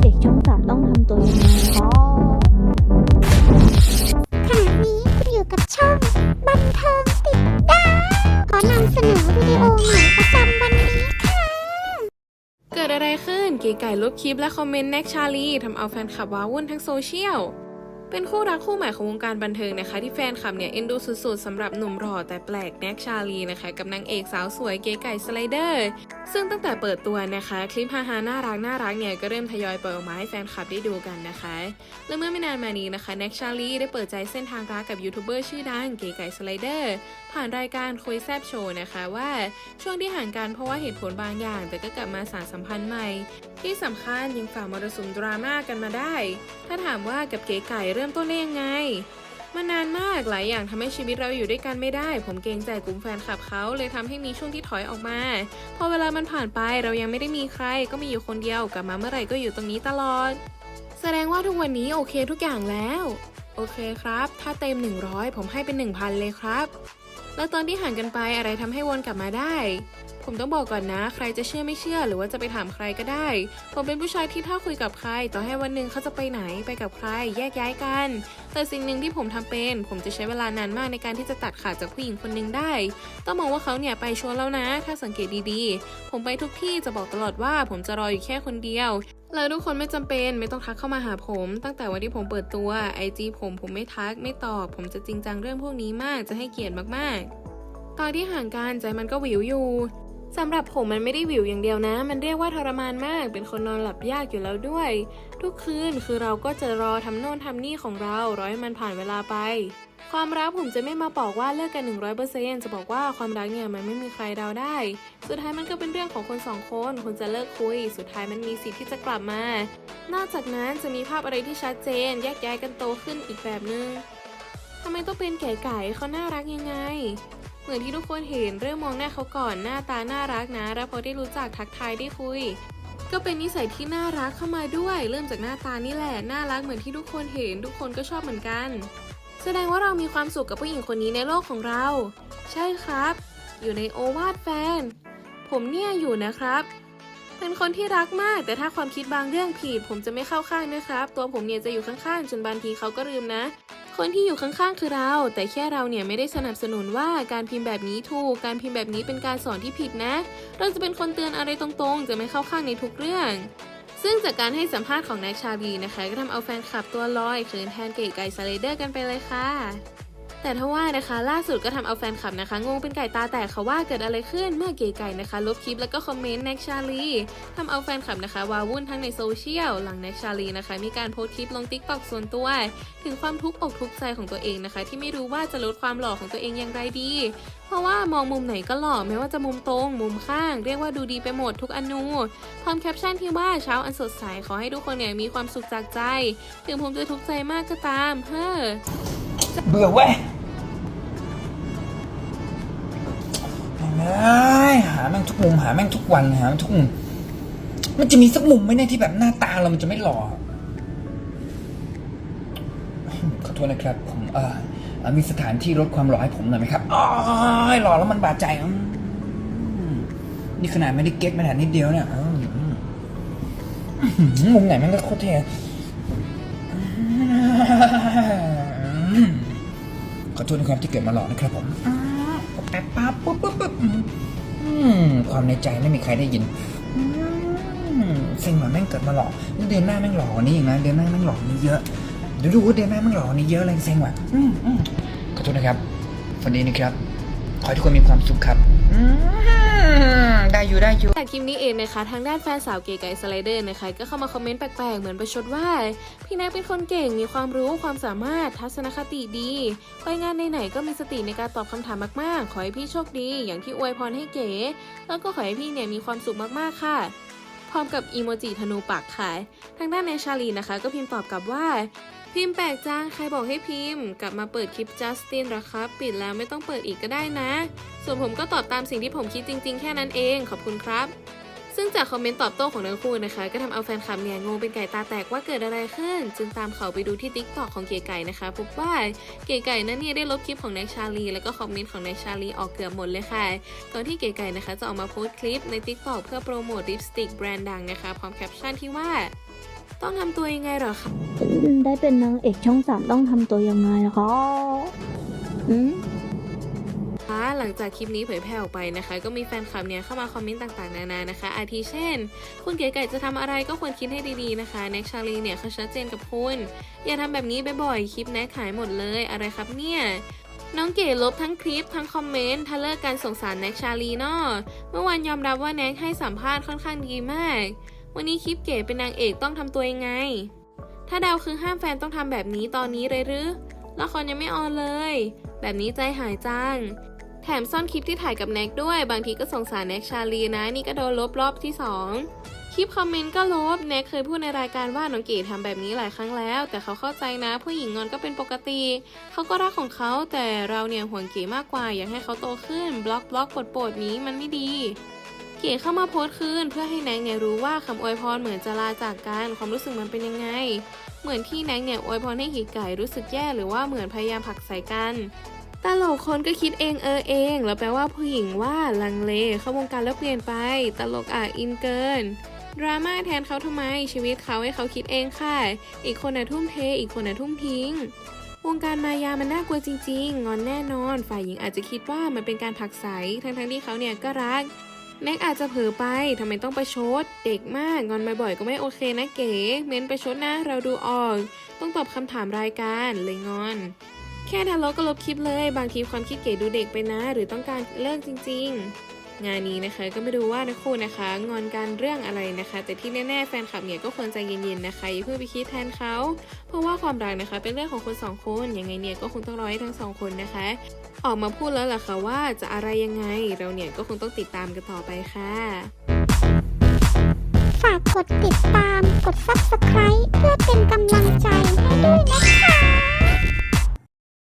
เด็กช่องสามต้องทำตัวยังไงะนี้คุณอยู่กับช่องบันเทิงติดดาวขอนำเสนอวิดีโอใหม่ประจำวันนี้เกิดอะไรขึ้นเก๋ไก่ลบคลิปและคอมเมนต์แน็กชาลีทำเอาแฟนคลับว้าวุ่นทั้งโซเชียล เป็นคู่รักคู่ใหม่ของวงการบันเทิงนะคะ ที่แฟนคลับเนี่ยเอ็นดูสุดๆสำหรับหนุ่มหล่อแต่แปลกแน็กชาลีนะคะ กับนางเอกสาวสวยเก๋ไก่สไลเดอร์ ซึ่งตั้งแต่เปิดตัวนะคะ คลิปฮาๆน่ารักน่ารักเนี่ยก็เริ่มทยอยปล่อยออกมาให้แฟนคลับได้ดูกันนะคะ และเมื่อไม่นานมานี้นะคะแน็กชาลีได้เปิดใจเส้นทางรักกับยูทูบเบอร์ชื่อดังเก๋ไก่สไลเดอร์ผ่านรายการคุยแซบโชว์นะคะว่าช่วงที่ห่างกันเพราะว่าเหตุผลบางอย่าง แต่ก็กลับมาสานสัมพันธ์ใหม่ ที่สำคัญยังฝ่ามรสุมดราม่ากันมาได้ ถ้าถามว่ากับเก๋ไก่เริ่มต้นได้ยังไงมานานมากหลายอย่างทำให้ชีวิตเราอยู่ด้วยกันไม่ได้ ผมเกรงใจกลุ่มแฟนคลับเขาเลยทำให้มีช่วงที่ถอยออกมา พอเวลามันผ่านไปเรายังไม่ได้มีใคร ก็มีอยู่คนเดียวกลับมาเมื่อไหร่ก็อยู่ตรงนี้ตลอด แสดงว่าทุกวันนี้โอเคทุกอย่างแล้ว โอเคครับ ถ้าเต็ม 100 ผมให้เป็น 1,000 เลยครับ แล้วตอนที่ห่างกันไปอะไรทำให้วนกลับมาได้ ผมต้องบอกก่อนนะ ใครจะเชื่อไม่เชื่อหรือว่าจะไปถามใครก็ได้ ผมเป็นผู้ชายที่ถ้าคุยกับใคร ต่อให้วันหนึ่งเขาจะไปไหนไปกับใคร แยกย้ายกัน แต่สิ่งหนึ่งที่ผมทำเป็น ผมจะใช้เวลานานมากในการที่จะตัดขาดจากผู้หญิงคนหนึ่งได้ ต้องมองว่าเขาเนี่ยไปชวร์แล้วนะ ถ้าสังเกตดีๆ ผมไปทุกที่จะบอกตลอดว่าผมจะรออยู่แค่คนเดียว แล้วทุกคนไม่จำเป็นไม่ต้องทักเข้ามาหาผม ตั้งแต่วันที่ผมเปิดตัวไอจีผมผมไม่ทักไม่ตอบ ผมจะจริงจังเรื่องพวกนี้มากจะให้เกียรติมากๆ ตอนที่ห่างกันใจมันก็หวิวอยู่ สำหรับผมมันไม่ได้วิวอย่างเดียวนะ มันเรียกว่าทรมานมาก เป็นคนนอนหลับยากอยู่แล้วด้วย ทุกคืนคือเราก็จะรอทำโน่นทำนี่ของเราร้อให้มันผ่านเวลาไป ความรักผมจะไม่มาบอกว่าเลิกกัน 100%จะบอกว่าความรักเนี่ยมันไม่มีใครเดาได้ สุดท้ายมันก็เป็นเรื่องของคนสองคนคนจะเลิกคุย สุดท้ายมันมีสิทธิ์ที่จะกลับมา นอกจากนั้นจะมีภาพอะไรที่ชัดเจน แยกย้ายกันโตขึ้นอีกแบบนึงทำไมต้องเป็นแก่ไก่เขาน่ารักยังไง เหมือนที่ทุกคนเห็นเริ่มมองหน้าเขาก่อนหน้าตาน่ารักนะ แล้วพอได้รู้จักทักทายได้คุย ก็เป็นนิสัยที่น่ารักเข้ามาด้วย เริ่มจากหน้าตานี่แหละน่ารักเหมือนที่ทุกคนเห็นทุกคนก็ชอบเหมือนกัน แสดงว่าเรามีความสุขกับผู้หญิงคนนี้ในโลกของเรา ใช่ครับ อยู่ในโอวาทแฟน ผมเนี่ยอยู่นะครับ เป็นคนที่รักมาก แต่ถ้าความคิดบางเรื่องผิด ผมจะไม่เข้าข้างนะครับ ตัวผมเนี่ยจะอยู่ข้างๆจนบางทีเขาก็ลืมนะ คนที่อยู่ข้างๆคือเรา แต่แค่เราเนี่ยไม่ได้สนับสนุนว่าการพิมพ์แบบนี้ถูก การพิมพ์แบบนี้เป็นการสอนที่ผิดนะ เราจะเป็นคนเตือนอะไรตรงๆ จะไม่เข้าข้างในทุกเรื่องซึ่งจากการให้สัมภาษณ์ของแน็กชาบีนะคะ ก็ทำเอาแฟนคลับตัวลอยเขินแทนเกย์ไก่ซาเลเดอร์กันไปเลยค่ะ แต่ถ้าว่านะคะล่าสุดก็ทำเอาแฟนคลับนะคะงงเป็นไก่ตาแตกค่ะว่าเกิดอะไรขึ้นเมื่อเก๋ไก่นะคะ ลบคลิปแล้วก็คอมเมนต์แน็กชาลีทำเอาแฟนคลับนะคะวาวุ่นทั้งในโซเชียลหลังแน็กชาลีนะคะ มีการโพสต์คลิปลงติ๊กต็อกส่วนตัว ถึงความทุกข์อกทุกข์ใจของตัวเองนะคะ ที่ไม่รู้ว่าจะลดความหล่อของตัวเองอย่างไรดี เพราะว่ามองมุมไหนก็หล่อไม่ว่าจะมุมตรง มุมข้าง เรียกว่าดูดีไปหมดทุกอนูพร้อมแคปชั่นที่ว่าเช้าอันสดใสขอให้ทุกคนเนี่ยมีความสุขจากใจ ถึงผมจะทุกข์ใจมากก็ตามเฮ้อ เบื่อเว้ยแม่งเอ้ยหาแม่งทุกมุมหาแม่งทุกวันหาแม่งทุกมุมมันจะมีสักมุมไหมเนี่ยที่แบบหน้าตาเรามันจะไม่หล่อขอโทษนะครับ ผมเออเอ่อมีสถานที่ลดความหล่อให้ผมหน่อยไหมครับอ๋อหล่อแล้วมันบาดใจนี่ขนาดไม่ได้เก็ตมาแต่นิดเดียวเนี่ยมุมไหนแม่งก็โคตรเท่ มขอโทษนะครับที่เกิดมาหลอกนะครับผมแป๊บปั๊บปุ๊บปุ๊บปุ๊บอืมความในใจไม่มีใครได้ยินอืมเซ็งเหมือนแม่งเกิดมาหลอกนี่เดือนหน้าแม่งหลอกกว่านี้อีกนะเดือนหน้าแม่งหลอกกว่านี้เยอะเดี๋ยวดูว่าเดือนหน้าแม่งหลอกกว่านี้เยอะเลยเซ็งว่ะอืมอืมขอโทษนะครับฝันดีนะครับ ขอให้ทุกคนมีความสุขครับอืม ได้อยู่ได้อยู่แต่คลิปนี้เองนะคะ ทางด้านแฟนสาวเก๋ไก่สไลเดอร์นะคะ ก็เข้ามาคอมเมนต์แปลกๆ เหมือนประชดว่า พี่แน็กเป็นคนเก่งมีความรู้ความสามารถทัศนคติดีไปงานไหนๆก็มีสติในการตอบคำถามมากๆ ขอให้พี่โชคดี อย่างที่อวยพรให้เก๋แล้วก็ขอให้พี่เนี่ยมีความสุขมากๆค่ะ พร้อมกับอีโมจิธนูปากค่ะทางด้านเนชาลีนะคะ ก็พิมพ์ตอบกลับว่า พิมพ์แปลกจังใครบอกให้พิมพ์ กลับมาเปิดคลิปจัสตินหรอครับ ปิดแล้วไม่ต้องเปิดอีกก็ได้นะ ส่วนผมก็ตอบตามสิ่งที่ผมคิดจริง ๆ แค่นั้นเอง ขอบคุณครับ ซึ่งจากคอมเมนต์ตอบโต้ของทั้งคู่นะคะ ก็ทำเอาแฟนคลับเนี่ยงงเป็นไก่ตาแตกว่าเกิดอะไรขึ้น จึงตามเขาไปดูที่ติ๊กต็อกของเก๋ไก่นะคะพบว่าเก๋ไก่นั้นเนี่ยได้ลบคลิปของแน็กชาลี แล้วก็คอมเมนต์ของแน็กชาลีออกเกือบหมดเลยค่ะก่อนที่เก๋ไก่นะคะ จะออกมาโพสต์คลิปในติ๊กต็อกเพื่อโปรโมทลิปสติกแบรนด์ดังนะคะพร้อมแคปชั่นที่ว่า ต้องทำตัวยังไงหรอคะได้เป็นนางเอกช่องสามต้องทำตัวยังไงคะอืมคะ หลังจากคลิปนี้เผยแพร่ออกไปนะคะ ก็มีแฟนคลับเนี่ยเข้ามาคอมเมนต์ต่างๆนานานะคะ อาทิเช่น คุณเก๋ไก่จะทำอะไรก็ควรคิดให้ดีๆนะคะแน็กชาลีเนี่ยเขาชัดเจนกับคุณ อย่าทำแบบนี้บ่อยๆคลิปแน็กขายหมดเลยอะไรครับเนี่ยน้องเก๋ลบทั้งคลิปทั้งคอมเมนต์ถ้าเลิกการสงสารแน็กชาลีนาะเมื่อวานยอมรับว่าแน็กให้สัมภาษณ์ค่อนข้างดีมาก วันนี้คลิปเก๋เป็นนางเอกต้องทำตัวยังไง ถ้าดาวคือห้ามแฟนต้องทำแบบนี้ตอนนี้เลยหรือละครยังไม่ออนเลย แบบนี้ใจหายจัง แถมซ่อนคลิปที่ถ่ายกับแน็กด้วย บางทีก็สงสารแน็กชาลีนะ นี่ก็โดนลบรอบที่สองคลิปคอมเมนต์ก็ลบ แน็กเคยพูดในรายการว่าน้องเก๋ทำแบบนี้หลายครั้งแล้ว แต่เขาเข้าใจนะ ผู้หญิงงอนก็เป็นปกติ เขาก็รักของเขา แต่เราเนี่ยห่วงเก๋มากกว่า อยากให้เขาโตขึ้น บล็อกบล็อกปลดปรดนี้มันไม่ดีเก๋เข้ามาโพสต์คืนเพื่อให้แน็กเนี่ยรู้ว่าคำอวยพรเหมือนจะลาจากกันความรู้สึกมันเป็นยังไง เหมือนที่แน็กเนี่ยอวยพรให้เก๋ไก่รู้สึกแย่หรือว่าเหมือนพยายามผลักใส่กัน ตลกคนก็คิดเองเออเอง แล้วแปลว่าผู้หญิงว่าลังเลเข้าวงการแล้วเปลี่ยนไป ตลกอะอินเกินดราม่าแทนเขาทำไม ชีวิตเขาให้เขาคิดเองค่ะ อีกคนน่ะทุ่มเท อีกคนน่ะทุ่มทิ้ง วงการมายามันน่ากลัวจริง ๆ งอนแน่นอน ฝ่ายหญิงอาจจะคิดว่ามันเป็นการผลักไสทั้งๆที่เขาเนี่ยก็รักแน็กอาจจะเผลอไปทำไมต้องประชด เด็กมากงอนบ่อยๆก็ไม่โอเคนะเก๋ เม้นประชดนะเราดูออก ต้องตอบคำถามรายการเลยงอน แค่ทะเลาะก็ลบคลิปเลย บางทีความคิดเก๋ดูเด็กไปนะ หรือต้องการเลิกจริง ๆ งานนี้นะคะก็ไม่รู้ว่านะคู่นะคะ งอนกันเรื่องอะไรนะคะ แต่ที่แน่ๆแฟนคลับเนี่ยก็ควรใจเย็นๆนะคะอย่าเพิ่งไปคิดแทนเขา เพราะว่าความรักนะคะ เป็นเรื่องของคนสองคนยังไงเนี่ยก็คงต้องรอให้ทั้งสองคนนะคะ ออกมาพูดแล้วล่ะค่ะว่าจะอะไรยังไงเราเนี่ยก็คงต้องติดตามกันต่อไปค่ะฝากกดติดตาม กด subscribe เพื่อเป็นกำลังใจให้ด้วยนะคะ